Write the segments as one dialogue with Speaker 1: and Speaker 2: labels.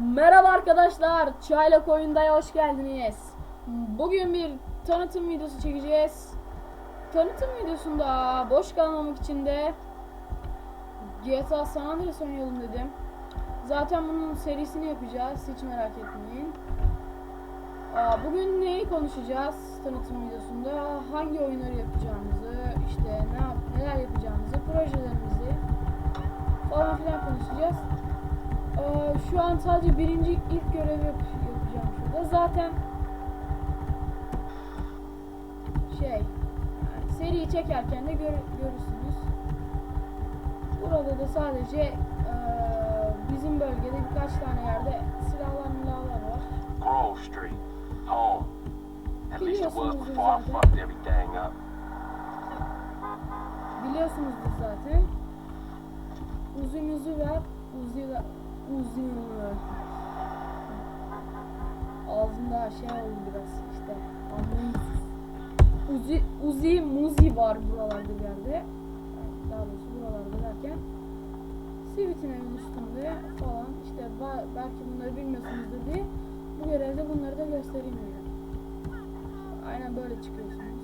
Speaker 1: Merhaba arkadaşlar, Çaylak Oyunda'ya hoş geldiniz. Bugün bir tanıtım videosu çekeceğiz. Tanıtım videosunda boş kalmamak için de GTA San Andreas oynayalım dedim. Zaten bunun serisini yapacağız, hiç merak etmeyin. Bugün neyi konuşacağız tanıtım videosunda? Hangi oyunları yapacağımızı, işte ne yap neler yapacağımızı, projelerimizi falan filan konuşacağız. Ee, şu an sadece birinci ilk görevi yap- yapacağım şurada. Zaten şey yani seriyi çekerken de gör- görürsünüz. Burada da sadece eee, bizim bölgede birkaç tane yerde silahlar milahlar var.
Speaker 2: Grove Street, home. At least it was before I fucked everything up.
Speaker 1: Biliyorsunuzdur zaten. Uzun ver. Uzi ver. Uzi ver. Ağzımda şey oldu biraz işte. Anlayın. Uzi, Uzi Muzi var buralarda bir yerde. Yani Daha doğrusu buralarda derken. Sivit'in evin üstünde falan işte belki bunları bilmiyorsunuzdur diye bu görevde bunları da göstereyim dedim. Aynen böyle çıkıyorsunuz.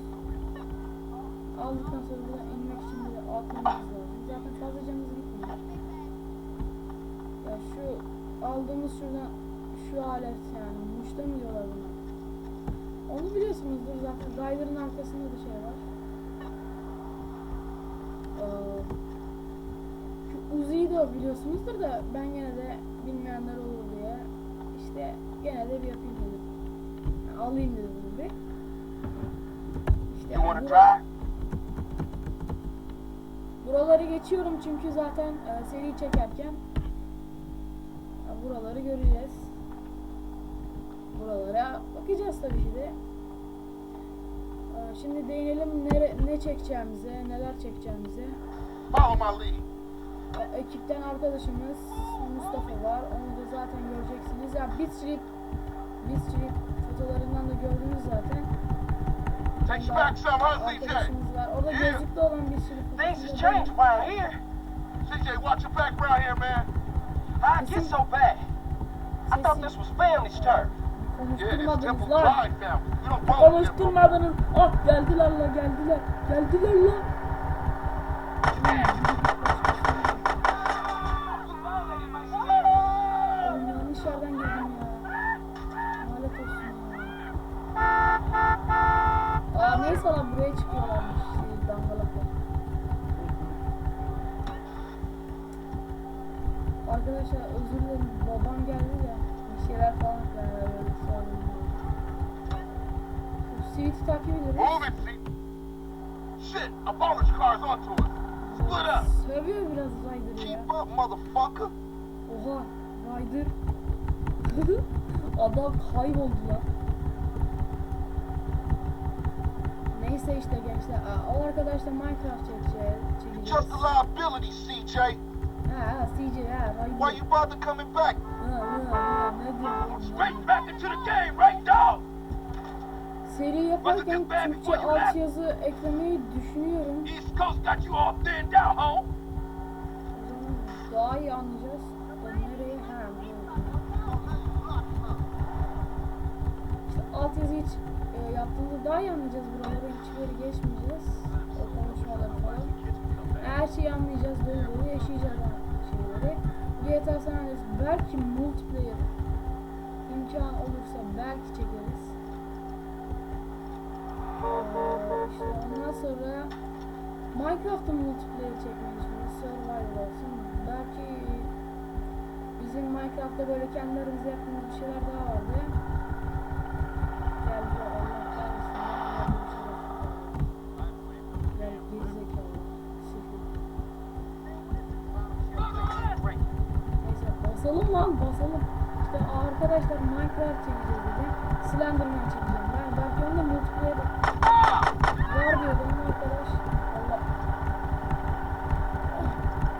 Speaker 1: Aldıktan sonra buradan inmek için de atlamanız lazım. Zaten fazla canınız gitmiyor. Ya şu aldığımız şuradan şu alet yani muşta mı diyorlar buna? Onu biliyorsunuzdur zaten. Rider'ın arkasında da şey var. Ee, şu Uzi'yi de biliyorsunuzdur da ben gene de bilmeyenler olur diye işte gene de bir yapayım dedim. Yani alayım dedim bunu bir. İşte
Speaker 2: You wanna
Speaker 1: bu-
Speaker 2: drive?
Speaker 1: Buraları geçiyorum çünkü zaten e, seri çekerken buraları göreceğiz. Buralara bakacağız tabii ki de. E, şimdi değinelim nere, ne çekeceğimize, neler çekeceğimize. Ekipten arkadaşımız Mustafa var. Onu da zaten göreceksiniz. Ya Bitstrip Bitstrip fotolarından da gördünüz zaten. Arkadaşımız var. Orada
Speaker 2: Yeah.
Speaker 1: gözlüklü olan
Speaker 2: Things changed around here. CJ, watch your back around here, man. İt get so bad?
Speaker 1: Konuşturmadınız lan. Konuşturmadınız. Ah geldiler la geldiler. Geldiler la. Yanlış yerden girdim ya. Lanet olsun ya. Aa neyse lan buraya çıkıyorlarmış. Şey. Arkadaşlar özür dilerim. Babam geldi de bir şeyler falan yani böyle. Şu Sweet'i takip ediyoruz.
Speaker 2: Shit, a bonus car's onto us. Split up.
Speaker 1: Sövüyor biraz Ryder ya.
Speaker 2: Keep up, motherfucker.
Speaker 1: Oha Ryder. Adam kayboldu lan. Neyse işte gençler. Aa, o arkadaşla Minecraft çekeceğiz.
Speaker 2: Just a liability, CJ.
Speaker 1: Ha CJ ha
Speaker 2: Why
Speaker 1: Ryder.
Speaker 2: you bother coming back?
Speaker 1: Ha ne diyorsun?
Speaker 2: Straight back into the game, right, dog?
Speaker 1: Seri yaparken Türkçe altyazı eklemeyi düşünüyorum.
Speaker 2: East Coast got you all thinned out, home.
Speaker 1: Daha iyi anlayacağız. Nereye? Ha. İşte altyazı hiç e, yaptığımızda daha iyi anlayacağız buraları. Hiçbiri geçmeyeceğiz. O konuşmaları falan. Her şeyi anlayacağız. Dolu dolu yaşayacağız o şeyleri. GTA San Andreas belki multiplayer imkan olursa belki çekeriz. Ee, işte ondan sonra Minecraft'ta multiplayer çekmeyi düşünüyoruz. Survival olsun. Belki bizim Minecraft'ta böyle kendi aramızda yaptığımız bir şeyler daha vardı. Geldi Allah kahretsin. Gel gerizekalı. Sıfır. Neyse basalım lan basalım. İşte arkadaşlar Minecraft çekeceğiz dedi. Slenderman çekeceğim. Ben belki onda multiplayer var diyordu ama arkadaş. Allah.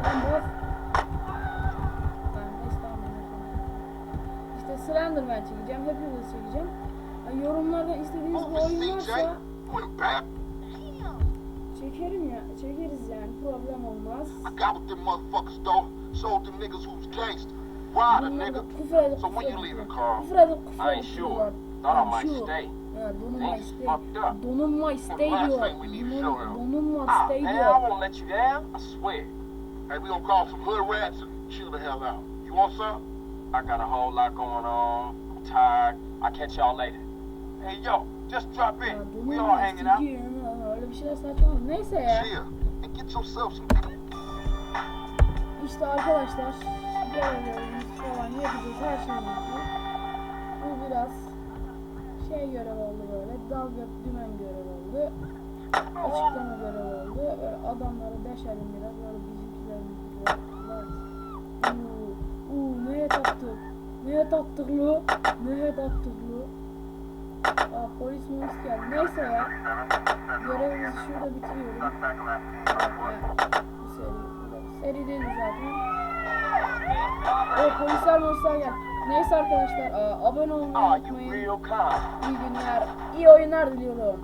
Speaker 1: Lan bas. Ben ben yapayım. İşte Slenderman çekeceğim. Hepiniz çekeceğim. Yani yorumlardan istediğiniz bir oyun varsa çekerim ya. Çekeriz yani. Problem olmaz.
Speaker 2: I got with them motherfuckers, though. Sold them niggas who was gangster. Rider, nigga. So when you leaving, Carl?
Speaker 1: Küfür edip küfür
Speaker 2: I ain't sure. Thought I might stay.
Speaker 1: Ha, donunma
Speaker 2: Things
Speaker 1: istay.
Speaker 2: fucked up.
Speaker 1: Donunma istay
Speaker 2: last
Speaker 1: diyor.
Speaker 2: thing we need to
Speaker 1: Donun-
Speaker 2: show him.
Speaker 1: Donunma
Speaker 2: Ah,
Speaker 1: istay
Speaker 2: man, I won't let you down. I swear. Hey, we gonna call some hood rats and chill the hell out. You want some? I got a whole lot going on. I'm tired. I'll catch y'all later. Hey, yo, just drop in. We
Speaker 1: donunma
Speaker 2: all hanging out.
Speaker 1: istay diyor. Ha, Öyle bir şeyler saçmalama. Neyse ya.
Speaker 2: Chill and get yourself some.
Speaker 1: İşte arkadaşlar görevlerimiz falan yapacağız her şeyimizi. Bu biraz şey görev oldu böyle dalga dümen görev oldu. Açıklama görev oldu. Böyle adamları deşelim biraz böyle bizimkilerimiz biraz. Uuu, uuu neye tattık? Neye tattık lu? Neye tattık lu? Aa polis polis geldi. Neyse ya. Görevimizi şurada bitiriyorum. Ya, bu seri. Seri değil zaten. O polisler polisler gel. Neyse arkadaşlar aa, abone olmayı unutmayın. İyi günler, iyi oyunlar diliyorum.